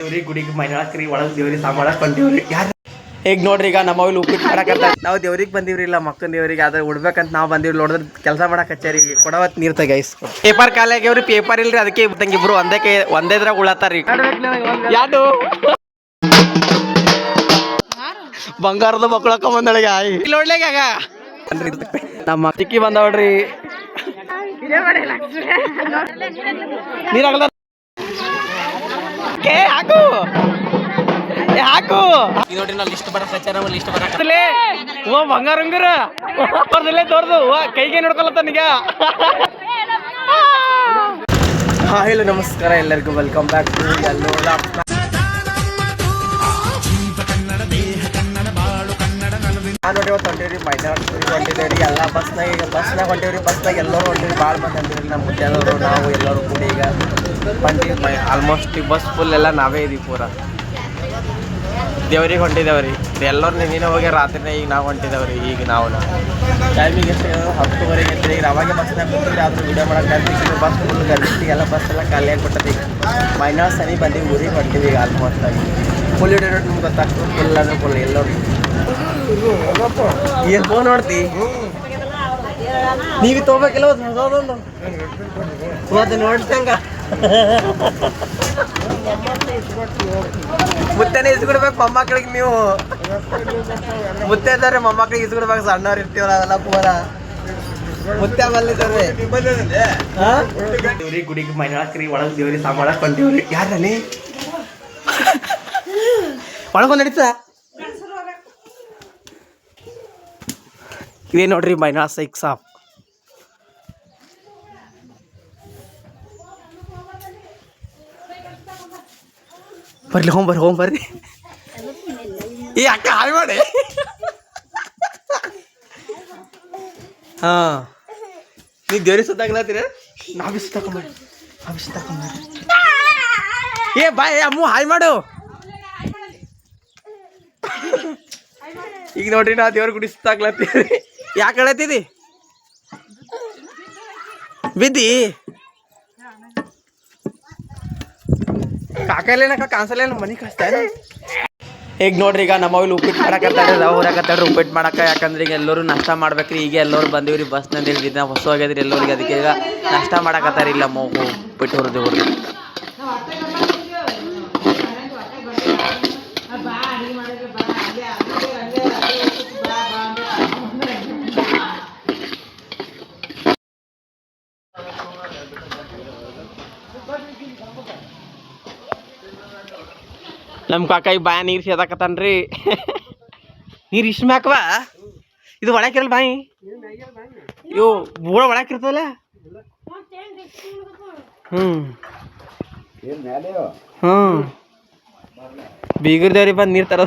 ದೇವ್ರಿಗೆ ಗುಡಿಗೆ ಒಳಗೆ ದೇವ್ರಿ ಬಂದೇವ್ರಿ. ಯಾರು ಈಗ ನೋಡ್ರಿ ಈಗ ನಮ್ಮ ಇಲ್ಲಿ ಉಪ್ಪಿಟ್ಟು ಮಾಡಕತ್ತ? ನಾವು ದೇವ್ರಿಗೆ ಬಂದಿವ್ರಿ ಇಲ್ಲ ಮಕ್ಕನ ದೇವ್ರಿಗೆ ಆದ್ರೆ ಉಡ್ಬೇಕಂತ ನಾವು ಬಂದಿವ್ರಿ. ನೋಡಿದ್ರೆ ಕೆಲಸ ಮಾಡಕ್ ಹಚ್ಚಾರಿ ಕೊಡವತ್ ನೀರ್ ತೆಗೈಸ್ ಪೇಪರ್ ಕಾಲಾಗ್ಯವ್ರಿ ಪೇಪರ್ ಇಲ್ರಿ ಅದಕ್ಕೆ ತಂಗಿ ಇಬ್ರು ಒಂದೇ ಕೈ ಒಂದೇದ್ರಾಗ ಉಳತಾರಿ ಯಾರು ಬಂಗಾರದ ಮಕ್ಕಳಕ್ಕ ಬಂದಳಿಗ ಇಲ್ಲಿ ನೋಡ್ಲಿಕ್ಕಾಗ ನಮ್ಮ ತಿಕ್ಕಿ ಬಂದವಳ್ರಿ ನೀರ್ ಏ ಹಾಕು ಏ ಹಾಕು ಈಗ ನೋಡ್ರಿ ನಾವು ಲಿಸ್ಟ್ ಬರ ಪ್ರಚಾರ ಲಿಸ್ಟ್ ಬರಕ್ ಓ ಬಂಗಾರ ಹಂಗರ ತೋರ್ದಲ್ಲೇ ತೋರ್ದು ಓ ಕೈಗೆ ನೋಡ್ಕೊಳತ್ತಾನೀಗ ಹಾ ಹೇಳು ನಮಸ್ಕಾರ ಎಲ್ಲರಿಗೂ. ವೆಲ್ಕಮ್ ಬ್ಯಾಕ್ ಟು ಎಲ್ಲೋ ನಾನು ನೋಡಿ ಇವತ್ತು ಹೊಂಟೀವ್ರಿ ಮೈನಾರಿಟಿ ಹೊಂಟಿದ್ದೇವ್ರಿ. ಎಲ್ಲ ಬಸ್ನಾಗ ಈಗ ಬಸ್ನಾಗ ಹೊಂಟೀವ್ರಿ ಬಸ್ನಾಗ ಎಲ್ಲರೂ ಹೊಂಟೀವಿ ಭಾಳ ಮಂದಿ ನಮ್ಮ ಮುಂದೆ ನಾವು ಎಲ್ಲರೂ ಕೂಡಿ ಈಗ ಮೈ ಆಲ್ಮೋಸ್ಟ್ ಈ ಬಸ್ ಫುಲ್ ಎಲ್ಲ ನಾವೇ ಇದೀವಿ ಪೂರ ದೇವ್ರಿಗೆ ಹೊಂಟಿದ್ದೇವ್ರಿ ಎಲ್ಲರೂ ನಿನ್ನೆ ಹೋಗಿ ರಾತ್ರಿನೇ ಈಗ ನಾವು ಹೊಂಟಿದ್ದೇವ್ರಿ ಈಗ ನಾವು ಟೈಮಿಗೆ ಎಷ್ಟು ಹತ್ತುವರೆಗೆ ಅಂತ ಈಗ ಅವಾಗೆ ಬಸ್ನಾಗ ಕೂತಿದ್ರೆ ಆದ್ರೂ ವಿಡಿಯೋ ಮಾಡೋಕೆ ಟೈಮಿಗೆ ಬಸ್ ಫುಲ್ ಗರ್ಭಿಸಿ ಎಲ್ಲ ಬಸ್ ಎಲ್ಲ ಖಾಲಿ ಆಗಿಬಿಟ್ಟದೆ ಈಗ ಮೈನಾರ್ ಸನಿ ಬಂದು ಊರಿಗೆ ಹೊಂಟಿದ್ವಿ ಈಗ ಆಲ್ಮೋಸ್ಟ್ ಆಗಿ ಫುಲ್ ಇಡೋ ನೋಡಿ ನಿಮ್ಗೆ ಗೊತ್ತಾಗ್ತದೆ ಫುಲ್ ಅಂದ್ರೆ ಫುಲ್ ಎಲ್ಲರೂ ಏನು ಫೋನ್ ನೋಡ್ತಿ ನೀವು ತೊಗೋಬೇಕಿಲ್ಲ ನೋಡ್ತಂಗ ಮುತ್ತೆನೇ ಇಸ್ಕೊಡ್ಬೇಕು ಮೊಮ್ಮಕ್ಳಿಗೆ ನೀವು. ಮುತ್ತೆ ಇದ್ದಾರೆ ಮೊಮ್ಮಕ್ಳಿಗೆ ಇಸ್ಕೊಡ್ಬೇಕು ಸಣ್ಣವ್ರು ಇರ್ತೀವಲ್ಲ ಅದೆಲ್ಲ ಪೂರ. ಮುತ್ತೆ ಬಂದಿದ್ದಾರೆ ದೇವ್ರಿ ಗುಡಿಗೆ ಮೈನಾಕ್ರಿ ಒಳಗೆ ದೇವ್ರಿ ಸಾಮಾಡಕ್ ಬಂದಿವ್ರಿ ಯಾರಲ್ಲಿ ಒಳಗೊಂದು ನಡೀತಾ? ಇದೇ ನೋಡ್ರಿ ಮೈನಾ ಸೈಕ್ ಸಾಪ್ ಬರ್ಲಿ, ಹೋಮ್ ಬರ್ರಿ ಹೋಮ್ ಬರ್ರಿ. ಈ ಅಕ್ಕ ಹಾಯ್ ಮಾಡಿ. ಹಾ. ನೀ ದೇವ್ರಿಗೆ ಸುತ್ತಾಗ್ಲತ್ತೀರ ನಾವ್ ಬಿಸಿ ತಕೊಂಬರಿ ನಾವ್ ಬಿಸಿ ತಕೊಂಬರಿ ಏ ಬಾಯ್ ಅಮ್ಮ ಹಾಯ್ ಮಾಡು. ಈಗ ನೋಡ್ರಿ, ನಾ ದೇವ್ರ ಗುಡಿ ಸುತ್ತಾಗ್ಲತ್ತೀರಿ ಯಾಕೆ ಹೇಳತ್ತಿದಿ ಬಿದ್ದಿ? ಕಾಕಲೇನಕ್ಕ ಕಾನ್ಸಲೇನ ಮನಿ ಕಷ್ಟ ಈಗ ನೋಡ್ರಿ ಈಗ ನಮ್ಮ ಇಲ್ಲಿ ಉಪ್ಪಿಟ್ಟು ನಾವು ಹೊರಕತ್ತಾಡ್ರಿ ಉಪ್ಪಿಟ್ಟು ಮಾಡಕ ಯಾಕಂದ್ರೆ ಈಗ ಎಲ್ಲರೂ ನಾಷ್ಟ ಮಾಡ್ಬೇಕ್ರಿ. ಈಗ ಎಲ್ಲರೂ ಬಂದಿವ್ರಿ ಬಸ್ನಲ್ಲಿ ದಿನ ಹೊಸ ಹೋಗ್ಯದ್ರಿ ಎಲ್ಲರಿಗೆ ಅದಕ್ಕೆ ಈಗ ನಾಷ್ಟ ಮಾಡಕತ್ತಾರ ಇಲ್ಲ ಮಗು ಉಪ್ಪಿಟ್ಟು ಹುರಿದು. ನಮ್ಮ ಕಾಕ ಈ ಬಾಯ ನೀರು ಸೇದಾಕತ್ತಾನ್ರಿ. ನೀರು ಇಷ್ಟು ಮ್ಯಾಕವ ಇದು ಒಳಕಿರಲ್ಲ ಬಾಯಿ. ಇವು ಬೂಳ ಒಳಕಿರ್ತದಲ್ಲ ಹ್ಞೂ ಹ್ಞೂ ಬೀಗರ್ದೇವ್ರಿ ಬಂದು ನೀರು ತರ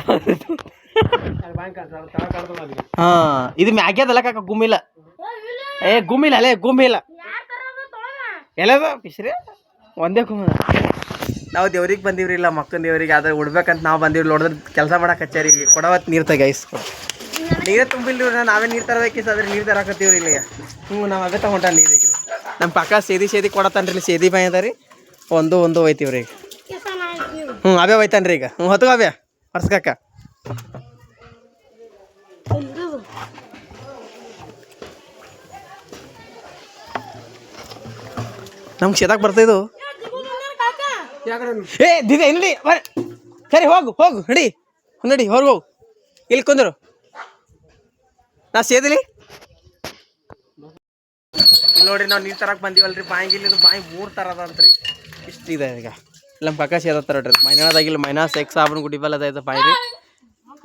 ಹಾಂ ಇದು ಮ್ಯಾಗ್ಯದಲ್ಲ ಕಾಕ ಗುಮ್ಮಿಲ್ಲ. ಏ ಗುಮ್ಮಿಲ್ಲ ಅಲ್ಲೇ ಗುಮ್ಮಿಲ್ಲ. ಎಲ್ಲದ? ಪಿಸ್ರಿ ಒಂದೇ ಗುಮ್ಮ ನಾವು ದೇವ್ರಿಗೆ ಬಂದಿವ್ರಿ, ಇಲ್ಲ ಮಕ್ಕಳ ದೇವ್ರಿಗೆ, ಆದ್ರೆ ಉಡ್ಬೇಕಂತ ನಾವು ಬಂದಿವ್ರಿ. ನೋಡಿದ್ರೆ ಕೆಲಸ ಮಾಡಕ್ಕೆ ಹಚ್ಚಾರಿ. ಕೊಡವತ್ತು ನೀರು ತೆಗೈಸ್ ನೀರೇ ತುಂಬಿಲ್ರಿ ನಾವೇ ನೀರು ತರಬೇಕಿಸ್ ಅದ್ರ ನೀರು ತರಕತ್ತೀವ್ರಿ ಇಲ್ಲಿ ಹ್ಞೂ, ನಾವು ಅದೇ ತಗೊಂಡ ನೀರಿಗೆ ನಮ್ಮ ಪಕ್ಕ ಸೇದಿ ಸೇದಿ ಕೊಡತ್ತನ್ರಿ, ಇಲ್ಲಿ ಸೇದಿ ಬಾಯಿ ಅದ ರೀ ಒಂದು ಒಂದು ಒಯ್ತೀವ್ರಿ ಈಗ. ಹ್ಞೂ ಅವೇ ಒಯ್ತಾನ್ರಿ ಈಗ. ಹ್ಞೂ ಹೊತ್ತು ಅವೇ ಹೊರ್ಸ್ಕಕ್ಕ ನಮ್ಗೆ ಸೇದಾಕ್ ಬರ್ತಾಯಿದ್ದು ಏ ದಿದೆ ಇಲ್ಲಿ ಬರ್ ಸರಿ ಹೋಗು ಹೋಗು ನಡಿ. ನಡಿ ಹೊರಗೆ ಹೋಗು. ಇಲ್ಲಿ ಕುಂದರು. ನಾ ಸೇದಲಿ? ಇಲ್ಲಿ ನೋಡ್ರಿ ನಾವು ನೀರು ತರಕ್ಕೆ ಬಂದೀವಲ್ರಿ. ಬಾಯಿಗೆ ಇಲ್ಲಿ ಬಾಯಿ ಮೂರು ಥರ ಅದ ಅಂತ್ರಿ ಇಷ್ಟು ಇದೆ ಈಗ. ಇಲ್ಲ ನಮ್ಮ ಪಕ್ಕ ಸೇದತ್ತಾರ ನೋಡ್ರಿ. ಮೈನಾದಾಗ ಇಲ್ಲಿ ಮೈನಾ ಸೆಕ್ಸ್ ಸಾಬೂನು ಗುಡಿಬಲ್ ಅದ ಬಾಯಿ ರೀ.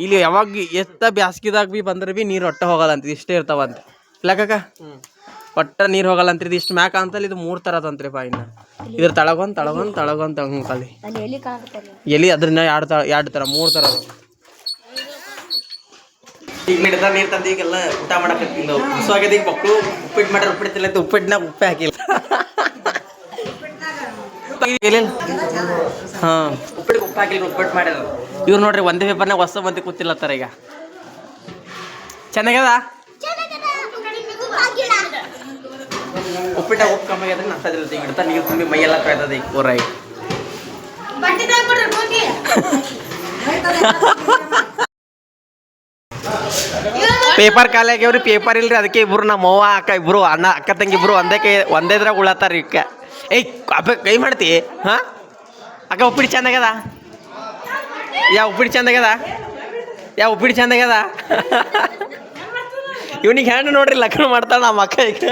ಇಲ್ಲಿ ಯಾವಾಗ ಎತ್ತ ಬ್ಯಾಸ್ಗಿದಾಗ ಬಿ ಬಂದ್ರೆ ಬಿ ನೀರು ಹೊಟ್ಟೆ ಹೋಗಲ್ಲ ಅಂತ ಇಷ್ಟೇ ಇರ್ತಾವಂತ ಇಲ್ಲ ಕಾಕ? ಒಟ್ಟ ನೀರು ಹೋಗಲ್ಲ ಅಂತ್ರಿ ಇಷ್ಟ ಮ್ಯಾಕ ಅಂತಲ್ಲಿ ಇದು ಮೂರು ಥರ ಅದಂತ್ರಿ ಬಾಯಿನ ಇದ್ರ ತಳಗೊಂದ್ ತಳಗೊಂದ್ ತಳಗೊಂದ್ ಹ್ಞೂ ಖಾಲಿ. ಎಲಿ ಅದ್ರನ್ನ ಎರಡು ತರ ಎರಡು ಥರ ಮೂರು ಥರ ಈಗ ಹಿಡ್ದ ನೀರು ತಂದು ಈಗೆಲ್ಲ ಊಟ ಹೊಸ ಆಗ್ಯದ ಈಗ ಮಕ್ಕಳು ಉಪ್ಪಿಟ್ಟು ಮಾಡ್ರೆ ಉಪ್ಪಿಟ್ಟಿಲ್ಲ ಅಂತ ಉಪ್ಪಿಟ್ಟಿನಾಗ ಉಪ್ಪೆ ಹಾಕಿಲ್ಲ. ಹಾ. ಉಪ್ಪಿಟ್ಟು ಉಪ್ಪು ಹಾಕಿಲ್ಲ ಉಪ್ಪಿಟ್ಟು ಮಾಡಿದ್ರು ಇವ್ರು ನೋಡ್ರಿ ಒಂದೇ ಪೇಪರ್ನಾಗ ಹೊಸ ಮಂದಿ ತರ ಈಗ. ಚೆನ್ನಾಗ್ಯದ? ಉಪ್ಪಿಟ್ಟಾಗ ಉಪ್ಪು ಕಮ್ಮಿ ಆಗ್ಯದ ನಷ್ಟ ಈಗ ಇಡ್ತಾ ನೀರು ತುಂಬಿ ಮೈಯೆಲ್ಲ ಎಲ್ಲ ಈಗ ಬಟ್ಟೆ ಪೇಪರ್ ಖಾಲಿ ಆಗ್ಯಾವ್ರಿ ಪೇಪರ್ ಇಲ್ರಿ ಅದಕ್ಕೆ ಇಬ್ರು ನಮ್ಮ ಅವ್ವ ಅಕ್ಕ ಇಬ್ರು ಅಣ್ಣ ಅಕ್ಕ ತಂಗಿ ಇಬ್ರು ಒಂದೇ ಕೈ ಒಂದೇದ್ರಾಗ ಉಳತ್ತಾರ ಇಕ್ಕ. ಏಯ್ ಅಪ್ಪ ಕೈ ಮಾಡ್ತಿ? ಹಾ? ಅಕ್ಕ ಉಪ್ಪಿಟ್ಟು ಚಂದ ಆಗ್ಯದ ಯಾ ಉಪ್ಪಿಟ್ಟು ಚಂದ ಆಗ್ಯದ ಯಾ ಉಪ್ಪಿಟ್ಟು ಚಂದ ಆಗ್ಯದ ಇವನಿಗೆ ಹೆಣ್ಣು ನೋಡ್ರಿ ಲಗ್ನ ಮಾಡ್ತಾಳ ನಮ್ಮ ಅಕ್ಕ ಈಗ.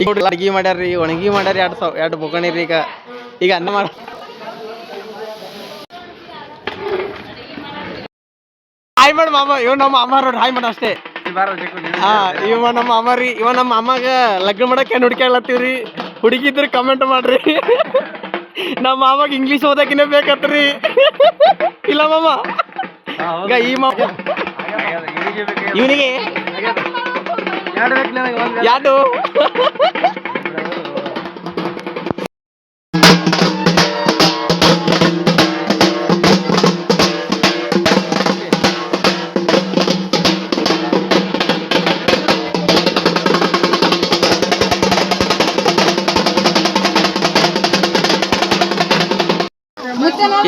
ಈಗ ಅಡ್ಗಿ ಮಾಡ್ಯಾರ್ರಿ ಒಣಗಿ ಮಾಡ್ಯಾರ ಎರಡು ಸಾವ್ ಎರಡು ಬೊಗಣಿ ರೀ ಈಗ. ಈಗ ಅನ್ನ ಮಾಡ ಹಾಯ್ ಮಾಡು ಮಾಮ ಇವ್ ನಮ್ಮ ಅಮ್ಮ ನೋಡ್ರಿ ಹಾಯ್ ಮಾಡ ಅಷ್ಟೇ. ಹಾ ಇವ ನಮ್ಮ ಅಮ್ಮ ರೀ ಇವ ನಮ್ಮ ಅಮ್ಮಗ ಲಗ್ನ ಮಾಡಕ್ಕೆ ಹುಡ್ಕ್ಯಾಳತ್ತೀವ್ರಿ ಹುಡುಗಿ ಇದ್ರ ಕಮೆಂಟ್ ಮಾಡ್ರಿ. ನಮ್ಮ ಮಾಮಾಗ ಇಂಗ್ಲೀಷ್ ಓದಕಿನೇ ಬೇಕತ್ರಿ. ಇಲ್ಲ ಮಾಮ. ಈಗ ಈ ಮಾಮ ಇವನಿಗೆ ಯಾರು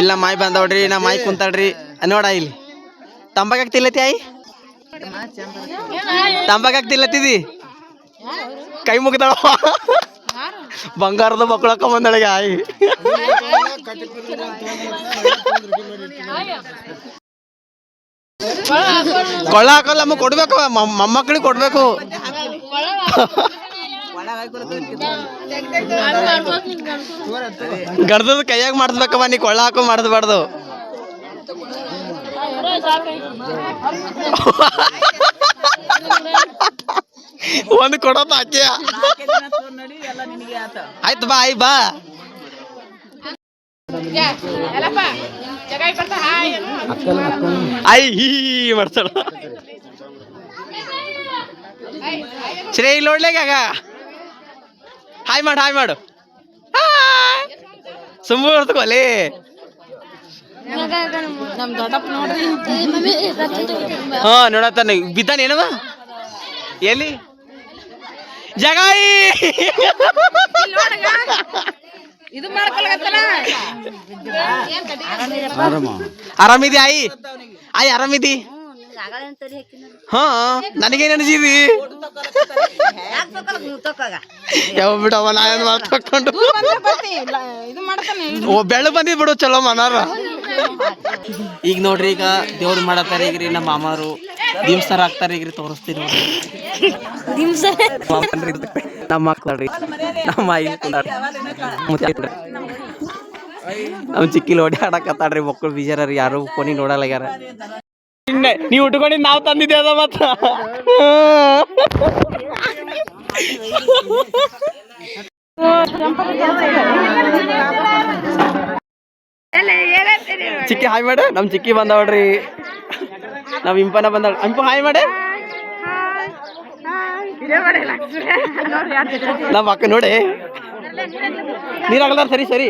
ಇಲ್ಲ ಮಾಯ್ ಬಂದವ್ರಿ ನಾ ಮಾಯ್ ಕುಂತಾಳ್ರಿ. ನೋಡ ಇಲ್ಲಿ. ತಂಬಾಕ್ ತಿಲ್ಲತಿ ಆಯಿ? ತಂಬಾಕ ಹಾಕ್ತಿಲ್ಲತ್ತಿದಿ ಕೈ ಮುಗ್ದಾಳ ಬಂಗಾರದ ಮಕ್ಕಳಕ್ಕ ಬಂದಳಿಗೆ ಆಯಿ. ಕೊಳ್ಳ ಹಾಕಲ್ಲ, ಅಮ್ಮ ಕೊಡ್ಬೇಕು ಮೊಮ್ಮಕ್ಕಳಿಗೆ ಕೊಡ್ಬೇಕು. ಗಡ್ದದ ಕೈಯಾಗ ಮಾಡಿಸ್ಬೇಕಮ್ಮ ನೀ ಕೊಳ್ಳ ಹಾಕೋ ಮಾಡಿಸ್ಬಾರ್ದು. ಒಂದು ಕೊಡೋದು ಅಜ್ಜಿ ಆಯ್ತು ಬಾ, ಆಯ್ ಬಾ. ಐ ಹೀ ಮಾಡ್ತಾಳ. ಶ್ರೇ ಇಲ್ಲಿ ನೋಡ್ಲೇಗ ಹಾಯ್ ಮಾಡು ಹಾಯ್ ಮಾಡು. ಸುಮ್ಮ ಹೊಡ್ತಕೋಲಿ ನಮ್ ದೊಡ್ಡಪ್ಪ ನೋಡ್ರಿ. ಹಾ ನೋಡತ್ತಾನ ಬಿದ್ದಾನ ಏನವ? ಎಲ್ಲಿ? ಜಗಾಯಿ! ಇದು ಆರಾಮಿದಿ ಆಯಿ? ಆಯಿ ಆರಾಮಿದಿ? ಹಾ ನನಗೇನು ಅನಿಸಿದಿ? ಯಾವ ಬಿಡವ ನಾ ಏನ್ ಮಾಡ್ಕೊಂಡು ಇದು ಮಾಡ್ತಾನೆ. ಓ ಬೆಳ್ಳು ಬಂದಿದ್ ಬಿಡು ಚಲೋ ಮನಾರ. ಈಗ ನೋಡ್ರಿ ಈಗ ದೇವ್ರು ಮಾಡತ್ತಾರ ಈಗ್ರಿ ನಮ್ಮ ಮಾಮಾರು ದಿಮ್ಸರ್ ಹಾಕ್ತಾರ ಈಗ್ರಿ ತೋರಿಸ್ತೀನಿ ನೋಡ್ರಿ ನಮ್ಮ ಮಕ್ಳ್ರಿ ನಮ್ಮ ಆಯಿ ಕುಂದಾರ್ರಿ. ಮುತ್ಯಾಳ ಕೂಡ. ನಮ್ಮ ಚಿಕ್ಕಿಲ್ ಓಡಿ ಆಡಕತ್ತಾಡ್ರಿ ಮಕ್ಕಳು ಬೀಜಾರ ಯಾರು ಫೋನಿ ನೋಡಲ್ಲಾಗ್ಯಾರ ನೀವು ಉಟ್ಕೊಂಡಿದ್ ನಾವು ತಂದಿದ್ದೆ ಅದ ಮಾತ್ರ ಚಿಕ್ಕಿ ಹಾಯ್ ಮಾಡ. ನಮ್ ಚಿಕ್ಕಿ ಬಂದವಡ್ರಿ ನಮ್ ಇಂಪನ ಬಂದವ್ ಇಂಪು ಹಾಯ್ ಮಾಡೆ. ನಮ್ಮ ಅಕ್ಕ ನೋಡಿ. ನೀರಾಗಲ್ಲ ಸರಿ ಸರಿ.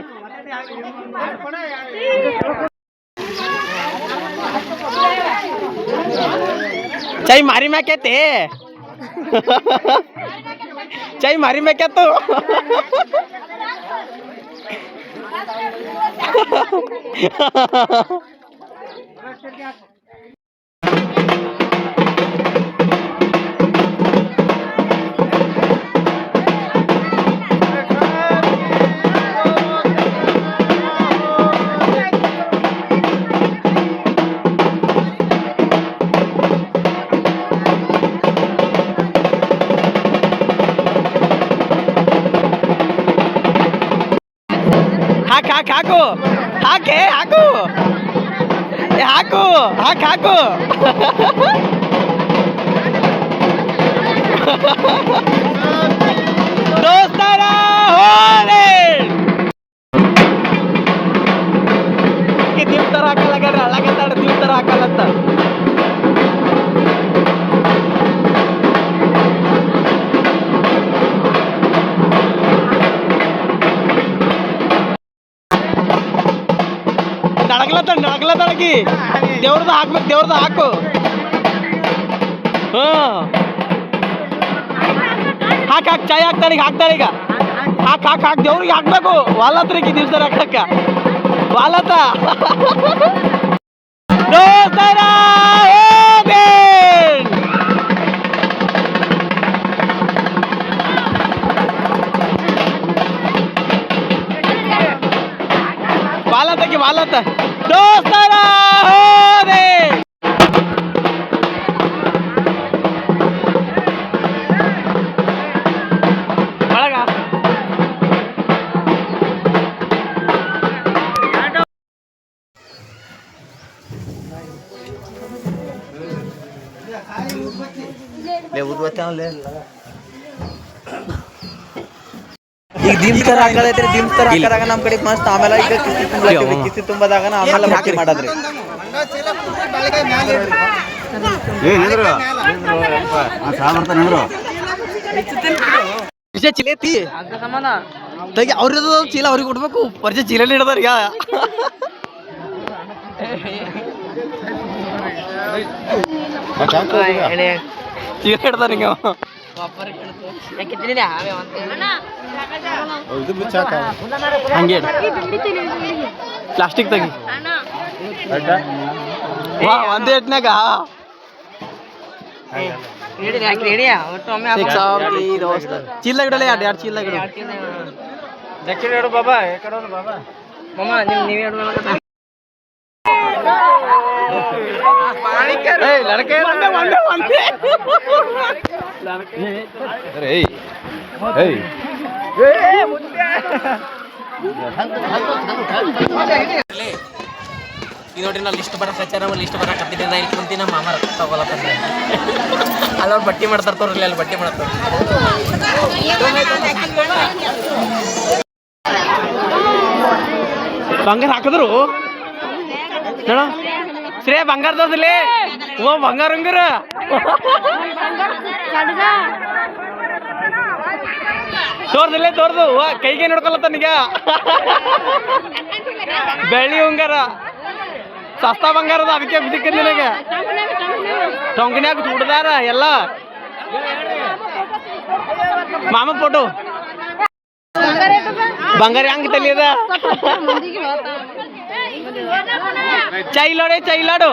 ಚೈ ಮಾರಿ ಮ್ಯಾಕೈತಿ. ಚೈ ಮಾರಿ ಮ್ಯಾಕೆತ್ತು. Ха-ха-ха! ಹಾಕೆ ಹಾಕು ಏ, ಹಾಕು ಹಾಕ್ ಹಾಕು ದೋಸ್ತರ ಹೋರಿ ನಡಗ್ಲತ್ತಳಕಿ ದೇವ್ರದ್ದು ಹಾಕ್ಬೇಕು ದೇವ್ರದ್ದು ಹಾಕು ಹ್ಞೂ ಹಾಕ್ ಹಾಕ್ ಚಾಯ್ ಹಾಕ್ತಾಳೆ ಈಗ ಹಾಕ್ತಾಳೆ ಈಗ ಹಾಕ್ ಹಾಕ್ ಹಾಕ್ ದೇವ್ರಿಗೆ ಹಾಕ್ಬೇಕು ವಾಲತ್ರಿಗೆ ದಿವ್ಸ ಹಾಕಕ್ಕ ವಾಲತ ದೋಸ್ತರ ಹೋಗಿ le butuh tahun le ಒಳಗ ಈಗ ದಿಮ್ಸ್ಕರ್ ಹಾಕಳೈತ್ರಿ ತರ ಹಾಕದಾಗ ನಮ್ಮ ಕಡೆ ಮಸ್ತ್ ಆಮೇಲೆ ಈಗ ಕಿಸಿ ತುಂಬಲತ್ತೀವಿ ಕಿಸಿ ತುಂಬದಾಗ ಆಮೇಲೆ ಬಾಕಿ ಮಾಡದ್ರಿ. ಚೀಲ ಐತಿ? ತೆಗಿ ಅವ್ರದ್ದು ಚೀಲ ಅವ್ರಿಗೆ ಕೊಡ್ಬೇಕು. ಪರಿಚಯ ಚೀಲ ಇಡದಾರ ಈಗ. ಚೀಲ ಹಿಡ್ದಾರ ಈಗ ಹಂಗೆ ಪ್ಲಾಸ್ಟಿಕ್ ತೆಗಿ. ವಾ ಒಂದೇ ಇಟ್ನಾಗ ಚೀಲ ಇಡಲ್ಲ ಎರಡು ಎರಡು ಚೀಲ ಗಿಡ ಬಾಬಾ. ಬಾಬಾ ಮಮ್ಮ ನೀವ್ ಒಂದೇ ಈಗ ನೋಡ್ರಿ ನಾ ಲಿಸ್ಟ್ ಬರಕ್ಕೆ ಹಚ್ಚಾರ ಲಿಸ್ಟ್ ಬರಕ್ಕೆ ಹತ್ತಿರ ನಾ ಇಲ್ಲಿ ಕುಂತಿ ನಮ್ಮ ಮಾಮ ರೊಕ್ಕ ಅಲ್ಲಿ ಅಲ್ಲವ್ರು ಬಟ್ಟಿ ಮಾಡ್ತಾರ ತೋರ್ಲಿ ಅಲ್ಲಿ ಬಟ್ಟಿ ಮಾಡ್ತಾರೆ ಹಂಗೆ ಹಾಕಿದ್ರು? ನೋಡ. ಶ್ರೇ ಬಂಗಾರ ತೋರ್ಸಲಿ ಓ ಬಂಗಾರ ಹಂಗಾರ ತೋರ್ದಿಲ್ಲೇ, ತೋರ್ದು. ಕೈಗೆ ಕೈಗೆ ನೋಡ್ಕೊಳತ್ತನೀಗ ಬೆಳ್ಳಿ ಹಂಗಾರ ಸಸ್ತಾ ಬಂಗಾರದ, ಅದಕ್ಕೆ ಬಿದ್ದಕ್ಕೆ ನಿನಗೆ. ಟೊಂಕನ್ಯಾಗ ದುಡ್ದಾರ ಎಲ್ಲ. ಮಾಮ ಫೋಟೋ. ಬಂಗಾರ ಹೆಂಗ್ ತಲಿಯದ? ಚೈಲಾಡೆ ಚೈಲಾಡು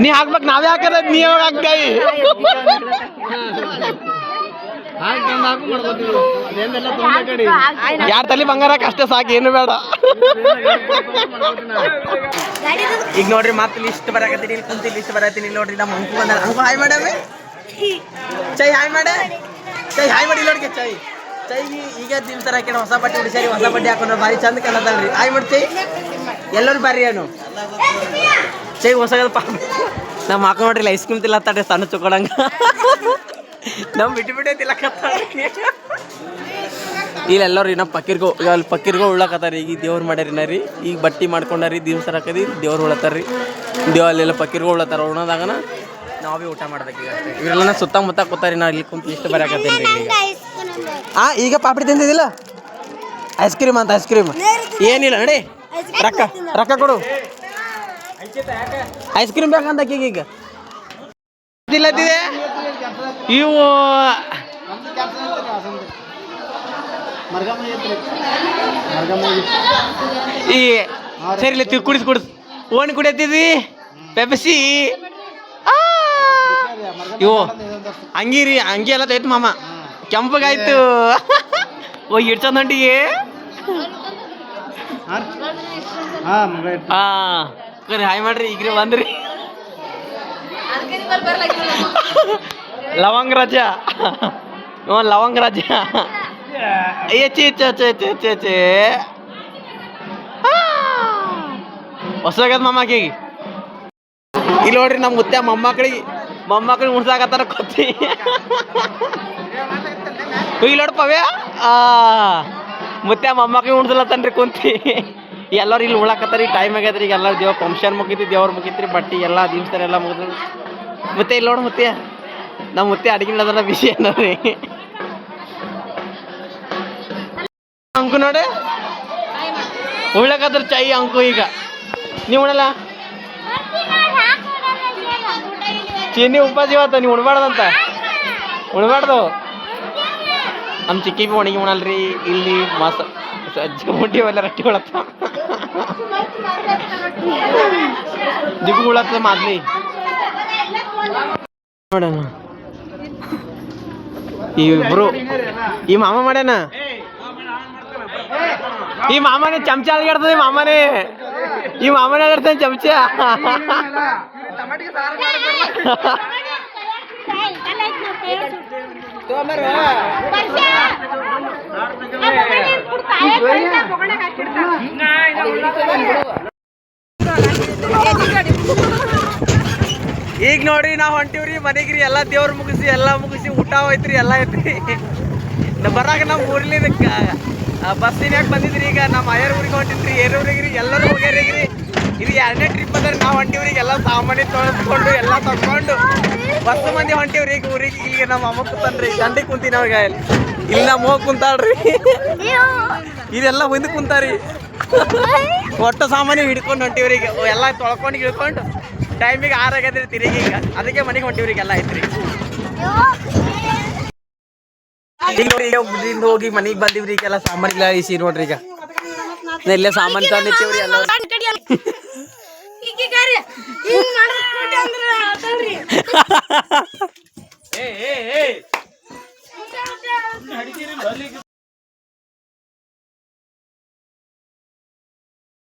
ನೀ ಹಾಕ್ಬೇಕು ನಾವೇ ಹಾಕದ ನೀ ಯಾವಾಗ ಹಾಕ್ತಾಯಿ ಯಾರ ತಲೆ ಬಂಗಾರ ಅಷ್ಟೇ ಸಾಕು ಏನು ಬೇಡ ಈಗ ನೋಡ್ರಿ ಮತ್ತೆ ಲಿಸ್ಟ್ ಬರಾಕತ್ತೀನಿ, ಇಲ್ಲಿ ಕುಂತಿ ಲಿಸ್ಟ್ ಬರತ್ತೀನಿ ನೋಡ್ರಿ ನಮ್ಮ ಅಂಕು ಬಂದ ಅಂಕು ಹಾಯ್ ಮಾಡಮ್ಮೆ ಚೈ ಹಾಯ್ ಮಾಡ ಚೈ ಹಾಯ್ ಮಾಡಿ ನೋಡ್ಗೆ ಚೈ. ಚೈ ಈಗ ದಿನ ತರ ಹಾಕಿ ಹೊಸ ಬಟ್ಟೆ ಉಡಿಸ್ಯಾರಿ. ಹೊಸ ಬಟ್ಟೆ ಹಾಕೊಂಡ್ರೆ ಭಾರಿ ಚಂದ ಕಾಣತ್ತಲ್ರಿ ಹಾಯ್ ಮಾಡಿ ಚೈ. ಎಲ್ಲರೂ ಬಾರಿ ಏನು? ಚೈ ಹೊಸ ನಮ್ಮ ಹಾಕೊಂಡ್ ನೋಡ್ರಿ ಐಸ್ ಕ್ರೀಮ್ ತಿಲ್ಲತ್ತಾಡ್ರಿ ಸಣ್ಣ ಚುಕೊಡಂಗ ನಮ್ ಬಿಟ್ಟು ಬಿಟ್ಟೆ ತಿಲ್ಲಕತ್ತಾಡ್ರಿ ಇಲ್ಲೆಲ್ಲರೂ ಇನ್ನ ಪಕ್ಕೀರ್ಗೋ ಈಗ ಅಲ್ಲಿ ಪಕ್ಕೀರ್ಗೋ ಉಳ್ಳಾಕತ್ತಾರ. ಈಗ ದೇವ್ರು ಮಾಡ್ಯಾರಿನ ರೀ. ಈಗ ಬಟ್ಟಿ ಮಾಡ್ಕೊಂಡಾರಿ ದಿವಸ ಹಾಕದಿ ದೇವ್ರು ಉಳತ್ತಾರ ರೀ ದೇವ್ ಅಲ್ಲೆಲ್ಲ ಪಕ್ಕೀರ್ಗೋ ಉಳತ್ತಾರ ಉಣ್ಣದಾಗನ ನಾವೇ ಊಟ ಮಾಡ್ಬೇಕು ಈಗ ಅಷ್ಟೇ. ಇವರೆಲ್ಲ ಸುತ್ತಮುತ್ತ ಕೂತಾರಿ ನಾ ಇಲ್ಲಿ ಕುಂತು ಇಷ್ಟು ಬರಕತ್ತೀನಿ ರೀ ಈಗ. ಆ ಈಗ ಪಾಪಡಿ ತಿಂದಿದ್ದಿಲ್ಲ? ಐಸ್ ಕ್ರೀಮ್ ಅಂತ ಐಸ್ ಕ್ರೀಮ್ ಏನಿಲ್ಲ ನಡಿ. ರೊಕ್ಕ ರೊಕ್ಕ ಕೊಡು. ಐಸ್ ಕ್ರೀಮ್ ಬೇಕಂತ ಆಕಿಗೆ ಈಗ. ಇವು ಈ ಸರಿ ತಿ ಕುಡಿಸ್ ಕುಡಿಸ್. ಓಣಿ ಕುಡಿಯತ್ತಿದ್ವಿ ಪೆಪ್ಸಿ? ಆ! ಇವು ಅಂಗಿ ರೀ ಅಂಗಿ ಎಲ್ಲ ತೈತು ಮಾಮ. ಕೆಂಪಗಾಯ್ತು. ಓ ಇಡ್ ಚಂದ ಹೊಂಟಿಗೆ ಹಾ ಕರಿ ಹಾಯ್ ಮಾಡ್ರಿ ಈಗ್ರಿ ಬಂದ್ರಿ. ಲವಂಗ ರಾಜ ಲವಂಗ ರಾಜ ಹೊಸಾಗದ ಮೊಮ್ಮಕ್ಕಿಗೆ ಇಲ್ಲಿ ನೋಡ್ರಿ ನಮ್ಮ ಮುತ್ತೆ ಮೊಮ್ಮಕ್ಳಿಗೆ ಮೊಮ್ಮಕ್ಳಿಗೆ ಉಣ್ಸಾಕತ್ತಾರ ಕೊತ್ತಿ. ಇಲ್ಲಿ ನೋಡ್ಪವ್ಯ ಆ. ಮುತ್ತೆ ಮೊಮ್ಮಕ್ಳಿಗೆ ಉಣ್ಸಲತ್ತನ್ರಿ ಕುಂತಿ. ಎಲ್ಲರೂ ಇಲ್ಲಿ ಉಳಾಕತ್ತಾರ ಈ ಟೈಮ್ ಆಗ್ಯದ್ರಿ ಈಗ ಎಲ್ಲ ದೇವ ಫಂಕ್ಷನ್ ಮುಗಿತಿ ದೇವ್ರ ಮುಗಿತ್ರಿ ಬಟ್ಟಿ ಎಲ್ಲ ದಿನ್ಸ್ತಾರೆ ಎಲ್ಲ ಮುಗಿದ್ರು. ಮತ್ತೆ ಇಲ್ಲಿ ನೋಡು ಮುತ್ತೆ ನಮ್ಮ ಮುತ್ತೆ ಅಡಿಗೆ ಅದರ ಬಿಸಿ ಅನ್ನೋರಿ ಅಂಕು ನೋಡಿ. ಉಳ್ಳಕತ್ರ ಚೈ ಅಂಕು ಈಗ. ನೀವು ಉಣಲ್ಲ ಚೀನಿ ಉಪಾಸ ಇವತ್ತ, ನೀವು ಉಣ್ಬಾರ್ದಂತ? ಉಣ್ಬಾರ್ದು. ನಮ್ಮ ಚಿಕ್ಕಿ ಬಿ ಒಣಗಿ ಉಣಲ್ರಿ ಇಲ್ಲಿ ಮಾಸ ಸಜ್ಜಿ ಮುಂಡಿ ಅವೆಲ್ಲ ರೊಟ್ಟಿ ಉಳತ್ತ ದಿಗು ಉಳತ್ತ ಮಾದ್ಲಿ. ಈ ಇಬ್ರು ಈ ಮಾಮ ಮಾಡ್ಯಾನ? ಈ ಮಾಮನೆ ಚಮಚ ಅಲ್ಗಾಡ್ತದೆ ಈ ಮಾಮನೆ? ಈ ಮಾಮನೆ ಅಲ್ಗಾಡ್ತಾನೆ ಚಮಚ? ಈಗ ನೋಡ್ರಿ ನಾವು ಹೊಂಟಿವ್ರಿ, ಮನೆಗ್ರಿ, ಎಲ್ಲಾ ದೇವ್ರ ಮುಗಿಸಿ, ಎಲ್ಲಾ ಮುಗಿಸಿ, ಊಟ ಹೋಯ್ತ್ರಿ, ಎಲ್ಲಾ ಐತ್ರಿ. ಬರಾಕ ನಮ್ಮ ಬಸ್ಸಿನ ಯಾಕೆ ಬಂದಿದ್ರಿ ಈಗ? ನಮ್ಮ ಅಯ್ಯರ್ ಊರಿಗೆ ಹೊಂಟಿದ್ರಿ ಏರೂರಿಗ್ರಿ ಎಲ್ಲರೂ ಹೋಗ್ಯಾರಿಗ್ರಿ. ಇದು ಎರಡನೇ ಟ್ರಿಪ್ ಅದ್ರ ನಾವು ಹೊಂಟಿವ್ರಿ ಎಲ್ಲ ಸಾಮಾನ್ಯ ತೊಳೆದುಕೊಂಡು ಎಲ್ಲ ತಗೊಂಡು ಬಸ್ ಮಂದಿ ಹೊಂಟಿವ್ರಿ ಈಗ ಊರಿಗೆ. ಈಗ ನಮ್ಮ ಅಮ್ಮ ಕೂತನ್ರಿ, ಗಂಡಿ ಕುಂತೀನಿ ಅವಾಗ ಇಲ್ಲಿ. ನಮ್ಮ ಹೋಗಿ ಕುಂತಾಳ್ರಿ. ಇದೆಲ್ಲ ಮುಂದೆ ಕುಂತಾರಿ. ಒಟ್ಟು ಸಾಮಾನ್ಯ ಹಿಡ್ಕೊಂಡು ಹೊಂಟಿವ್ರಿ ಈಗ. ಎಲ್ಲ ತೊಳ್ಕೊಂಡು, ಇಳ್ಕೊಂಡು ಟೈಮಿಗೆ ಆರಾಗದ್ರಿ ತಿರುಗಿ ಈಗ. ಅದಕ್ಕೆ ಮನೆಗೆ ಹೊಂಟಿವ್ರಿ ಈಗ ಎಲ್ಲ ಐತ್ರಿ ಈಗ ನೋಡಿ ಈಗ ಬಿಡ್ರಿಂದ ಹೋಗಿ ಮನೆಗೆ ಬಂದಿವ್ರಿ ಸಾಮಾನು ಎಲ್ಲ ಸಾಮಾನ್ಗಳ ಇಸಿ ನೋಡ್ರಿ ಈಗ. ಇಲ್ಲೇ ಸಾಮಾನ್ ತಂದಿತ್ತೇವ್ರಿ ಎಲ್ಲ ಏ ಏ ಏ.